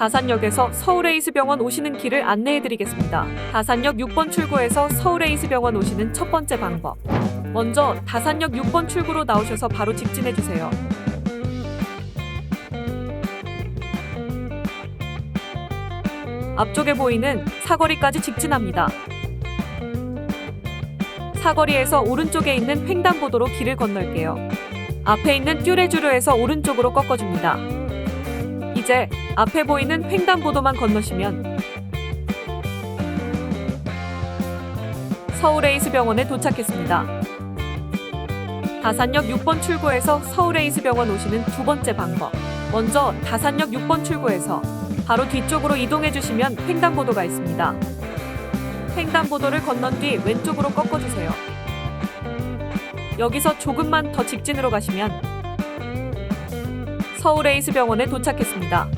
다산역에서 서울에이스병원 오시는 길을 안내해 드리겠습니다. 다산역 6번 출구에서 서울에이스병원 오시는 첫 번째 방법. 먼저 다산역 6번 출구로 나오셔서 바로 직진해 주세요. 앞쪽에 보이는 사거리까지 직진합니다. 사거리에서 오른쪽에 있는 횡단보도로 길을 건널게요. 앞에 있는 듀레주르에서 오른쪽으로 꺾어줍니다. 이제 앞에 보이는 횡단보도만 건너시면 서울에이스병원에 도착했습니다. 다산역 6번 출구에서 서울에이스병원 오시는 두 번째 방법. 먼저 다산역 6번 출구에서 바로 뒤쪽으로 이동해 주시면 횡단보도가 있습니다. 횡단보도를 건넌 뒤 왼쪽으로 꺾어주세요. 여기서 조금만 더 직진으로 가시면 서울에이스병원에 도착했습니다.